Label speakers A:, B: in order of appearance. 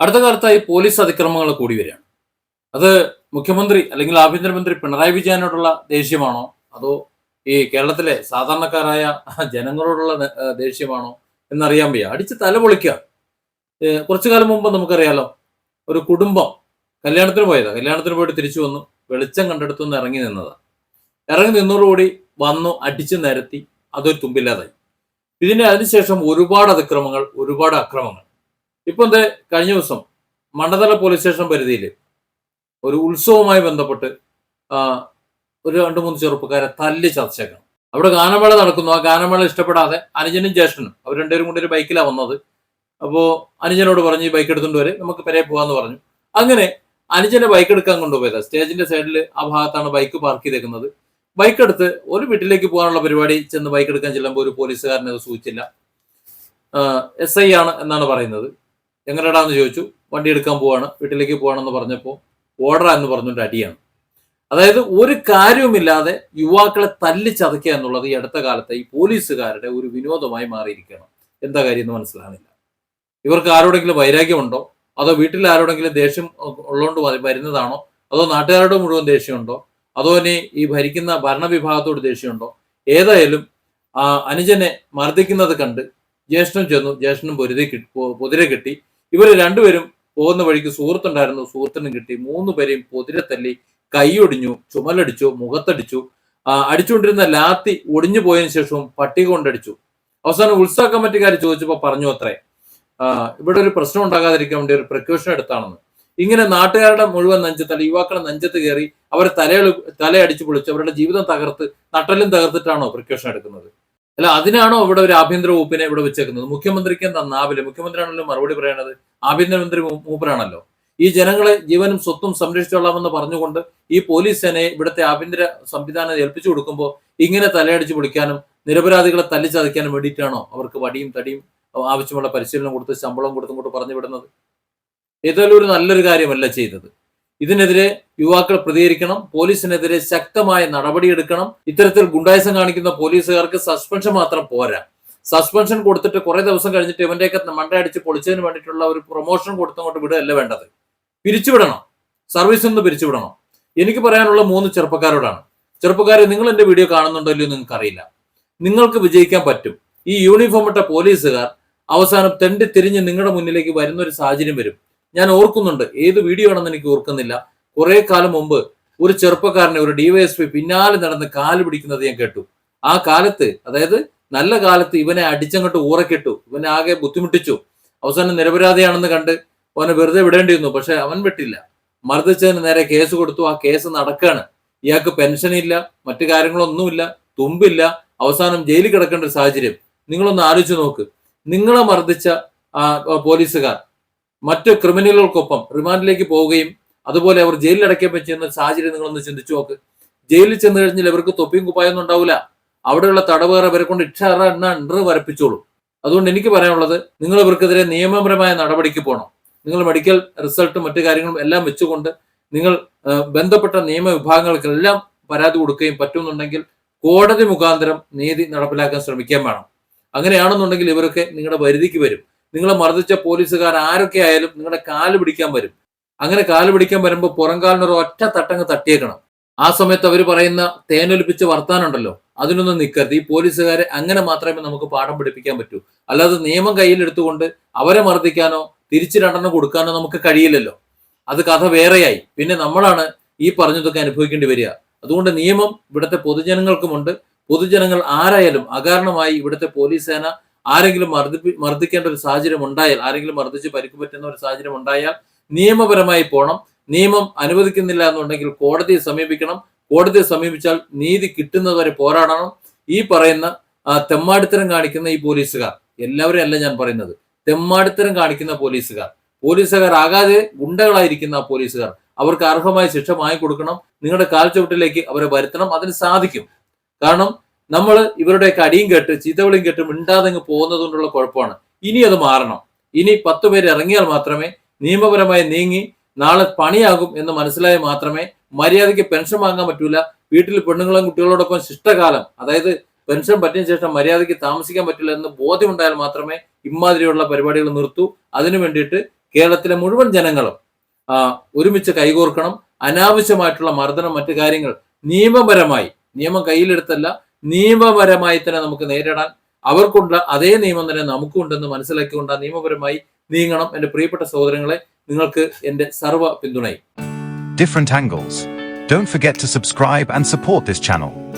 A: അടുത്ത കാലത്തായി പോലീസ് അതിക്രമങ്ങൾ കൂടി വരികയാണ്. അത് മുഖ്യമന്ത്രി അല്ലെങ്കിൽ ആഭ്യന്തരമന്ത്രി പിണറായി വിജയനോടുള്ള ദേഷ്യമാണോ? അതോ ഈ കേരളത്തിലെ സാധാരണക്കാരായ ജനങ്ങളോടുള്ള ദേഷ്യമാണോ എന്നറിയാൻ വയ്യ. അടിച്ച് തല പൊളിക്കുക. കുറച്ചു കാലം മുമ്പ് നമുക്കറിയാലോ ഒരു കുടുംബം കല്യാണത്തിന് പോയതാ. കല്യാണത്തിന് പോയിട്ട് തിരിച്ചു വന്നു വെളിച്ചം കണ്ടെടുത്തു നിന്ന് ഇറങ്ങി നിന്നതാ. ഇറങ്ങി നിന്നതോടുകൂടി വന്നു അടിച്ചു നിരത്തി അതൊരു തുമ്പില്ലാതായി. ഇതിന്റെ അതിനുശേഷം ഒരുപാട് അതിക്രമങ്ങൾ ഒരുപാട് അക്രമങ്ങൾ. ഇപ്പൊ എന്തേ? കഴിഞ്ഞ ദിവസം മണ്ഡതല പോലീസ് സ്റ്റേഷൻ പരിധിയിൽ ഒരു ഉത്സവവുമായി ബന്ധപ്പെട്ട് ഒരു രണ്ട് മൂന്ന് ചെറുപ്പക്കാരെ തല്ലി ചതച്ചേക്കണം. അവിടെ ഗാനമേള നടക്കുന്നു. ആ ഗാനമേള ഇഷ്ടപ്പെടാതെ അനുജനും ജ്യേഷ്ഠനും അവർ രണ്ടുപേരും കൂടി ഒരു ബൈക്കിലാണ് വന്നത്. അപ്പോൾ അനുജനോട് പറഞ്ഞു ഈ ബൈക്ക് എടുത്തുകൊണ്ട് വരെ നമുക്ക് പെരേ പോകാന്ന് പറഞ്ഞു. അങ്ങനെ അനുജനെ ബൈക്ക് എടുക്കാൻ കൊണ്ടുപോയത്. സ്റ്റേജിന്റെ സൈഡിൽ ആ ഭാഗത്താണ് ബൈക്ക് പാർക്ക് ചെയ്തേക്കുന്നത്. ബൈക്ക് എടുത്ത് ഒരു വീട്ടിലേക്ക് പോകാനുള്ള പരിപാടി ചെന്ന് ബൈക്ക് എടുക്കാൻ ചെല്ലുമ്പോൾ ഒരു പോലീസുകാരനെ സൂചിച്ചില്ല. എസ് ഐ ആണ് എന്നാണ് പറയുന്നത്. എങ്ങനെയാടാന്ന് ചോദിച്ചു. വണ്ടി എടുക്കാൻ പോവാണ്. വീട്ടിലേക്ക് പോവാണെന്ന് പറഞ്ഞപ്പോൾ ഓർഡർ എന്ന് പറഞ്ഞുകൊണ്ട് അടിയാണ്. അതായത് ഒരു കാര്യവുമില്ലാതെ യുവാക്കളെ തല്ലി ചതയ്ക്കുക എന്നുള്ളത് ഈ അടുത്ത കാലത്തെ ഈ പോലീസുകാരുടെ ഒരു വിനോദമായി മാറിയിരിക്കുകയാണ്. എന്താ കാര്യം എന്ന് മനസ്സിലാകുന്നില്ല. ഇവർക്ക് ആരോടെങ്കിലും വൈരാഗ്യമുണ്ടോ? അതോ വീട്ടിൽ ആരോടെങ്കിലും ദേഷ്യം ഉള്ളതുകൊണ്ട് വരുന്നതാണോ? അതോ നാട്ടുകാരോട് മുഴുവൻ ദേഷ്യമുണ്ടോ? അതോ ഇനി ഈ ഭരിക്കുന്ന ഭരണവിഭാഗത്തോട് ദേഷ്യമുണ്ടോ? ഏതായാലും അനുജനെ മർദ്ദിക്കുന്നത് കണ്ട് ജ്യേഷ്ഠനും ചെന്നു. ജ്യേഷ്ഠനും പൊരുതി പൊതിരെ കിട്ടി. ഇവർ രണ്ടുപേരും പോകുന്ന വഴിക്ക് സുഹൃത്തുണ്ടായിരുന്നു. സുഹൃത്തിനും കിട്ടി. മൂന്ന് പേരെയും പൊതിരെ തല്ലി കൈയൊടിഞ്ഞു ചുമലടിച്ചു മുഖത്തടിച്ചു. അടിച്ചുകൊണ്ടിരുന്ന ലാത്തി ഒടിഞ്ഞു പോയതിനു ശേഷവും പട്ടിക കൊണ്ടടിച്ചു. അവസാനം ഉത്സവ കമ്മിറ്റിക്കാർ ചോദിച്ചപ്പോൾ പറഞ്ഞു അത്രേ. ഇവിടെ ഒരു പ്രശ്നം ഉണ്ടാകാതിരിക്കാൻ വേണ്ടി ഒരു പ്രിക്കോഷൻ എടുത്താണെന്ന്. ഇങ്ങനെ നാട്ടുകാരുടെ മുഴുവൻ നെഞ്ചത്തല്ല യുവാക്കളെ നെഞ്ചത്ത് കയറി അവരെ തല തലയടിച്ചു പൊളിച്ച് അവരുടെ ജീവിതം തകർത്ത് നട്ടലും തകർത്തിട്ടാണോ പ്രിക്കോഷൻ എടുക്കുന്നത്? അല്ല അതിനാണോ ഇവിടെ ഒരു ആഭ്യന്തര വകുപ്പിനെ ഇവിടെ വെച്ചേക്കുന്നത്? മുഖ്യമന്ത്രിക്ക് എന്താ നാവിൽ മുഖ്യമന്ത്രിയാണല്ലോ മറുപടി പറയണത്. ആഭ്യന്തരമന്ത്രി മൂപ്പരാണല്ലോ. ഈ ജനങ്ങളെ ജീവനും സ്വത്തും സംരക്ഷിച്ചോളാമെന്ന് പറഞ്ഞുകൊണ്ട് ഈ പോലീസ് സേനയെ ഇവിടുത്തെ ആഭ്യന്തര സംവിധാനം ഏൽപ്പിച്ചു കൊടുക്കുമ്പോൾ ഇങ്ങനെ തലയടിച്ച് പൊളിക്കാനും നിരപരാധികളെ തല്ലിച്ചതയ്ക്കാനും വേണ്ടിയിട്ടാണോ അവർക്ക് വടിയും തടിയും ആവശ്യമുള്ള പരിശീലനം കൊടുത്ത് ശമ്പളം കൊടുത്തും കൊണ്ട് പറഞ്ഞു വിടുന്നത് ഏതായാലും ഒരു നല്ലൊരു കാര്യമല്ല ചെയ്തത്. ഇതിനെതിരെ യുവാക്കൾ പ്രതികരിക്കണം പോലീസിനെതിരെ ശക്തമായ നടപടിയെടുക്കണം. ഇത്തരത്തിൽ ഗുണ്ടായസം കാണിക്കുന്ന പോലീസുകാർക്ക് സസ്പെൻഷൻ മാത്രം പോരാ. സസ്പെൻഷൻ കൊടുത്തിട്ട് കുറെ ദിവസം കഴിഞ്ഞിട്ട് ഇവന്റെയൊക്കെ മണ്ടയടിച്ച് പൊളിച്ചതിന് വേണ്ടിയിട്ടുള്ള ഒരു പ്രൊമോഷൻ കൊടുത്തങ്ങോട്ട് വിടുകയല്ല വേണ്ടത്. പിരിച്ചുവിടണം. സർവീസിൽ നിന്ന് പിരിച്ചുവിടണം. എനിക്ക് പറയാനുള്ള മൂന്ന് ചെറുപ്പക്കാരോടാണ്. ചെറുപ്പക്കാരെ നിങ്ങൾ എന്റെ വീഡിയോ കാണുന്നുണ്ടോ ഇല്ലയോ നിങ്ങൾക്ക് അറിയില്ല നിങ്ങൾക്ക് വിജയിക്കാൻ പറ്റും. ഈ യൂണിഫോം ഇട്ട പോലീസുകാർ അവസാനം തെണ്ടി തിരിഞ്ഞ് നിങ്ങളുടെ മുന്നിലേക്ക് വരുന്ന ഒരു സാഹചര്യം വരും. ഞാൻ ഓർക്കുന്നുണ്ട്. ഏത് വീഡിയോ ആണെന്ന് എനിക്ക് ഓർക്കുന്നില്ല. കുറെ കാലം മുമ്പ് ഒരു ചെറുപ്പക്കാരനെ ഒരു ഡിവൈഎസ്പി പിന്നാലെ നടന്ന് കാൽ പിടിക്കുന്നത് ഞാൻ കേട്ടു. ആ കാലത്ത് അതായത് നല്ല കാലത്ത് ഇവനെ അടിച്ചങ്ങോട്ട് ഊറക്കിട്ടു. ഇവനെ ആകെ ബുദ്ധിമുട്ടിച്ചു. അവസാനം നിരപരാധിയാണെന്ന് കണ്ട് അവനെ വെറുതെ വിടേണ്ടി വന്നു പക്ഷെ അവൻ വിട്ടില്ല. മർദ്ദിച്ചതിന് നേരെ കേസ് കൊടുത്തു. ആ കേസ് നടക്കാണ്. ഇയാൾക്ക് പെൻഷൻ ഇല്ല മറ്റു കാര്യങ്ങളൊന്നുമില്ല തുമ്പില്ല. അവസാനം ജയിലിൽ കിടക്കേണ്ട ഒരു സാഹചര്യം. നിങ്ങളൊന്ന് ആലോചിച്ച് നോക്ക്. നിങ്ങളെ മർദ്ദിച്ച പോലീസുകാർ മറ്റു ക്രിമിനലുകൾക്കൊപ്പം റിമാൻഡിലേക്ക് പോവുകയും അതുപോലെ അവർ ജയിലിൽ അടയ്ക്കാൻ ചെയ്യുന്ന സാഹചര്യം നിങ്ങളൊന്ന് ചിന്തിച്ചു നോക്ക്. ജയിലിൽ ചെന്ന് കഴിഞ്ഞാൽ ഇവർക്ക് തൊപ്പിയും കുപ്പായൊന്നും ഉണ്ടാവില്ല. അവിടെയുള്ള തടവുകാർ അവരെ കൊണ്ട് ഇക്ഷറ എണ്ണ എണ്ണ വരപ്പിച്ചോളൂ. അതുകൊണ്ട് എനിക്ക് പറയാനുള്ളത് നിങ്ങൾ ഇവർക്കെതിരെ നിയമപരമായ നടപടിക്ക് പോകണം. നിങ്ങൾ മെഡിക്കൽ റിസൾട്ടും മറ്റു കാര്യങ്ങളും എല്ലാം വെച്ചുകൊണ്ട് നിങ്ങൾ ബന്ധപ്പെട്ട ബന്ധപ്പെട്ട നിയമവിഭാഗങ്ങൾക്കെല്ലാം പരാതി കൊടുക്കുകയും പറ്റുന്നുണ്ടെങ്കിൽ കോടതി മുഖാന്തരം നീതി നടപ്പിലാക്കാൻ ശ്രമിക്കാൻ വേണം. അങ്ങനെയാണെന്നുണ്ടെങ്കിൽ ഇവരൊക്കെ നിങ്ങളുടെ പരിധിക്ക് വരും. നിങ്ങളെ മർദ്ദിച്ച പോലീസുകാർ ആരൊക്കെ ആയാലും നിങ്ങളുടെ കാൽ പിടിക്കാൻ വരും. അങ്ങനെ കാൽ പിടിക്കാൻ വരുമ്പോൾ പുറംകാലിനൊരു ഒറ്റ തട്ടങ്ങ് തട്ടിയേക്കണം. ആ സമയത്ത് അവർ പറയുന്ന തേനൊലിപ്പിച്ച് വർത്താനുണ്ടല്ലോ അതിനൊന്നും നിൽക്കരുത് ഈ പോലീസുകാരെ അങ്ങനെ മാത്രമേ നമുക്ക് പാഠം പഠിപ്പിക്കാൻ പറ്റൂ. അല്ലാതെ നിയമം കയ്യിലെടുത്തുകൊണ്ട് അവരെ മർദ്ദിക്കാനോ തിരിച്ചു രണ്ടെണ്ണം കൊടുക്കാനോ നമുക്ക് കഴിയില്ലല്ലോ. അത് കഥ വേറെയായി. പിന്നെ നമ്മളാണ് ഈ പറഞ്ഞതൊക്കെ അനുഭവിക്കേണ്ടി വരിക. അതുകൊണ്ട് നിയമം ഇവിടുത്തെ പൊതുജനങ്ങൾക്കുമുണ്ട്. പൊതുജനങ്ങൾ ആരായാലും അകാരണമായി ഇവിടുത്തെ പോലീസ് സേന ആരെങ്കിലും മർദ്ദിപ്പി മർദ്ദിക്കേണ്ട ഒരു സാഹചര്യം ഉണ്ടായാൽ ആരെങ്കിലും മർദ്ദിച്ച് പരിക്ക് പറ്റുന്ന ഒരു സാഹചര്യം ഉണ്ടായാൽ നിയമപരമായി പോകണം നിയമം അനുവദിക്കുന്നില്ല എന്നുണ്ടെങ്കിൽ കോടതിയെ സമീപിക്കണം. കോടതിയെ സമീപിച്ചാൽ നീതി കിട്ടുന്നതുവരെ പോരാടണം. ഈ പറയുന്ന തെമ്മാടിത്തരം കാണിക്കുന്ന ഈ പോലീസുകാർ എല്ലാവരും അല്ല ഞാൻ പറയുന്നത്. തെമ്മാടിത്തരം കാണിക്കുന്ന പോലീസുകാർ. പോലീസുകാർ ആകാതെ ഗുണ്ടകളായിരിക്കുന്ന ആ പോലീസുകാർ. അവർക്ക് അർഹമായ ശിക്ഷ വാങ്ങിക്കൊടുക്കണം. നിങ്ങളുടെ കാൽച്ചുവട്ടിലേക്ക് അവരെ വരുത്തണം. അതിന് സാധിക്കും. കാരണം നമ്മൾ ഇവരുടെയൊക്കെ അടിയും കേട്ട് ചീത്തവിളിയും കേട്ട് മിണ്ടാതെ അങ്ങ് പോകുന്നത് കൊണ്ടുള്ള കുഴപ്പമാണ്. ഇനി അത് മാറണം. ഇനി പത്ത് പേര് ഇറങ്ങിയാൽ മാത്രമേ നിയമപരമായി നീങ്ങി നാളെ പണിയാകും എന്ന് മനസ്സിലായാൽ മാത്രമേ മര്യാദയ്ക്ക് പെൻഷൻ വാങ്ങാൻ പറ്റൂല. വീട്ടിൽ പെണ്ണുങ്ങളും കുട്ടികളോടൊപ്പം ശിഷ്ടകാലം അതായത് പെൻഷൻ പറ്റിയ ശേഷം മര്യാദയ്ക്ക് താമസിക്കാൻ പറ്റില്ല എന്ന് ബോധ്യമുണ്ടായാൽ മാത്രമേ ഇമാതിരിയുള്ള പരിപാടികൾ നിർത്തൂ. അതിനു വേണ്ടിയിട്ട് കേരളത്തിലെ മുഴുവൻ ജനങ്ങളും ഒരുമിച്ച് കൈകോർക്കണം. അനാവശ്യമായിട്ടുള്ള മർദ്ദനം മറ്റു കാര്യങ്ങൾ നിയമപരമായി നിയമം കയ്യിലെടുത്തല്ല നിയമപരമായി തന്നെ നമുക്ക് നേരിടാൻ അവർക്കുള്ള അതേ നിയമം തന്നെ നമുക്കും ഉണ്ടെന്ന് മനസ്സിലാക്കിക്കൊണ്ട് നിയമപരമായി നീങ്ങണം. എന്റെ പ്രിയപ്പെട്ട സഹോദരങ്ങളെ നിങ്ങൾക്ക് എന്റെ സർവ പിന്തുണയും.
B: Different angles don't forget to subscribe and support this channel.